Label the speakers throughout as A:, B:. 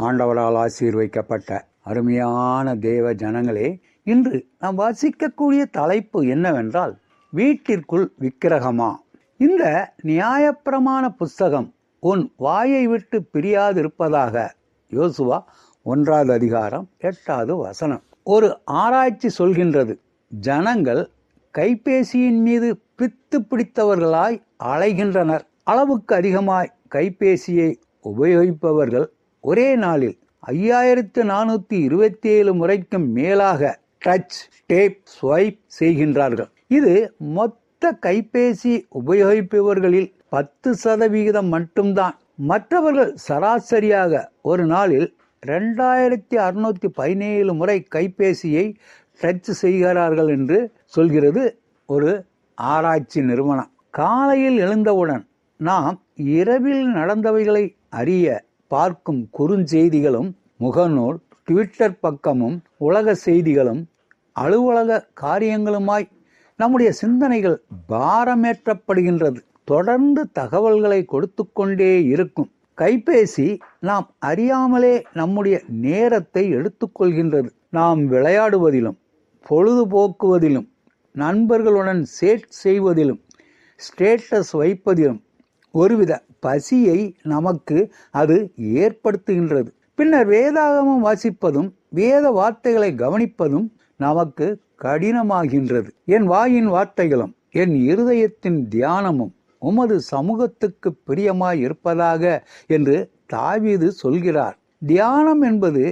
A: ஆண்டவரால் ஆசீர்வைக்கப்பட்ட அருமையான தேவ ஜனங்களே இன்று நாம் வாசிக்கக்கூடிய தலைப்பு என்னவென்றால் வீட்டிற்குள் விக்கிரகமா? இந்த நியாயப்பிரமாண புஸ்தகம் உன் வாயை விட்டு பிரியாதிருப்பதாக யோசுவா ஒன்றாவது அதிகாரம் எட்டாவது வசனம். ஒரு ஆராய்ச்சி சொல்கின்றது ஜனங்கள் கைபேசியின் மீது பித்து பிடித்தவர்களாய் அலைகின்றனர். அளவுக்கு அதிகமாய் கைபேசியை உபயோகிப்பவர்கள் ஒரே நாளில் ஐயாயிரத்து நானூற்றி இருபத்தி ஏழு முறைக்கும் மேலாக டச் டேப் ஸ்வைப் செய்கின்றார்கள். இது மொத்த கைபேசி உபயோகிப்பவர்களில் பத்து சதவிகிதம் மட்டும்தான். மற்றவர்கள் சராசரியாக ஒரு நாளில் ரெண்டாயிரத்தி அறுநூத்தி பதினேழு முறை கைபேசியை டச் செய்கிறார்கள் என்று சொல்கிறது ஒரு ஆராய்ச்சி நிறுவனம். காலையில் எழுந்தவுடன் நாம் இரவில் நடந்தவைகளை அறிய பார்க்கும் குறுஞ்செய்திகளும் முகநூல் ட்விட்டர் பக்கமும் உலக செய்திகளும் அலுவலக காரியங்களுமாய் நம்முடைய சிந்தனைகள் பாரமேற்றப்படுகின்றது. தொடர்ந்து தகவல்களை கொடுத்து கொண்டே இருக்கும். கைபேசி நாம் அறியாமலே நம்முடைய நேரத்தை எடுத்துக்கொள்கின்றது நாம் விளையாடுவதிலும் பொழுதுபோக்குவதிலும் நண்பர்களுடன் சேட் செய்வதிலும் ஸ்டேட்டஸ் வைப்பதிலும் ஒருவித பசியை நமக்கு அது ஏற்படுத்துகின்றது. பின்னர் வேதாகமம் வாசிப்பதும் வேத வார்த்தைகளை கவனிப்பதும் நமக்கு கடினமாகின்றது. என் வாயின் வார்த்தைகளும் என் இருதயத்தின் தியானமும் உமது சமூகத்துக்கு பிரியமாய் இருப்பதாக என்று தாவீது சொல்கிறார். தியானம் என்பது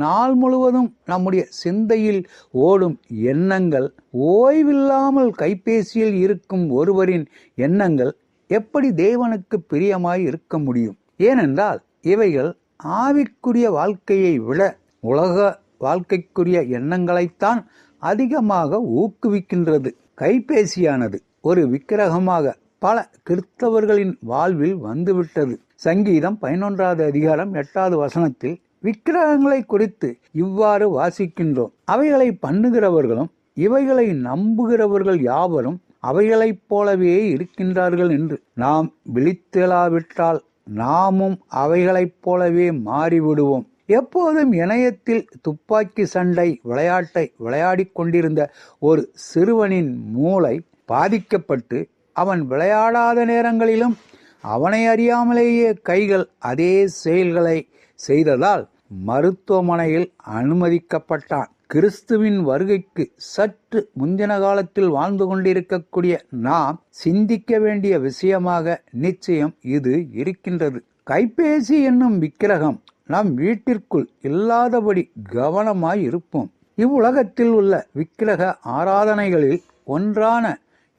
A: நாள் முழுவதும் நம்முடைய சிந்தையில் ஓடும் எண்ணங்கள் ஓய்வில்லாமல் கைபேசியில் இருக்கும் ஒருவரின் எண்ணங்கள் எப்படி தேவனுக்கு பிரியமாய் இருக்க முடியும்? ஏனென்றால் இவைகள் ஆவிக்குரிய வாழ்க்கையை விட உலக வாழ்க்கைக்குரிய எண்ணங்களைத்தான் அதிகமாக ஊக்குவிக்கின்றது. கைபேசியானது ஒரு விக்கிரகமாக பல கிறிஸ்தவர்களின் வாழ்வில் வந்துவிட்டது. சங்கீதம் பதினொன்றாவது அதிகாரம் எட்டாவது வசனத்தில் விக்கிரகங்களை குறித்து இவ்வாறு வாசிக்கின்றோம். அவைகளை பண்ணுகிறவர்களும் இவைகளை நம்புகிறவர்கள் யாவரும் அவைகளைப் போலவே இருக்கின்றார்கள் என்று நாம் விழித்தெழாவிட்டால் நாமும் அவைகளைப் போலவே மாறிவிடுவோம். எப்போதும் இணையத்தில் துப்பாக்கி சண்டை விளையாட்டை விளையாடிக் கொண்டிருந்த ஒரு சிறுவனின் மூளை பாதிக்கப்பட்டு அவன் விளையாடாத நேரங்களிலும் அவனை அறியாமலேயே கைகள் அதே செயல்களை செய்ததால் மருத்துவமனையில் அனுமதிக்கப்பட்டான். கிறிஸ்துவின் வருகைக்கு சற்று முந்தின காலத்தில் வாழ்ந்து கொண்டிருக்கக்கூடிய நாம் சிந்திக்க வேண்டிய விஷயமாக நிச்சயம் இது இருக்கின்றது. கைபேசி என்னும் விக்கிரகம் நம் வீட்டிற்குள் இல்லாதபடி கவனமாய் இருப்போம். இவ்வுலகத்தில் உள்ள விக்கிரக ஆராதனைகளில் ஒன்றான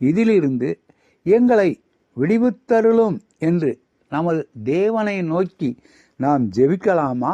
A: இதிலிருந்து எங்களை விடுவித்தருளும் என்று நமது தேவனை நோக்கி நாம் ஜெபிக்கலாமா?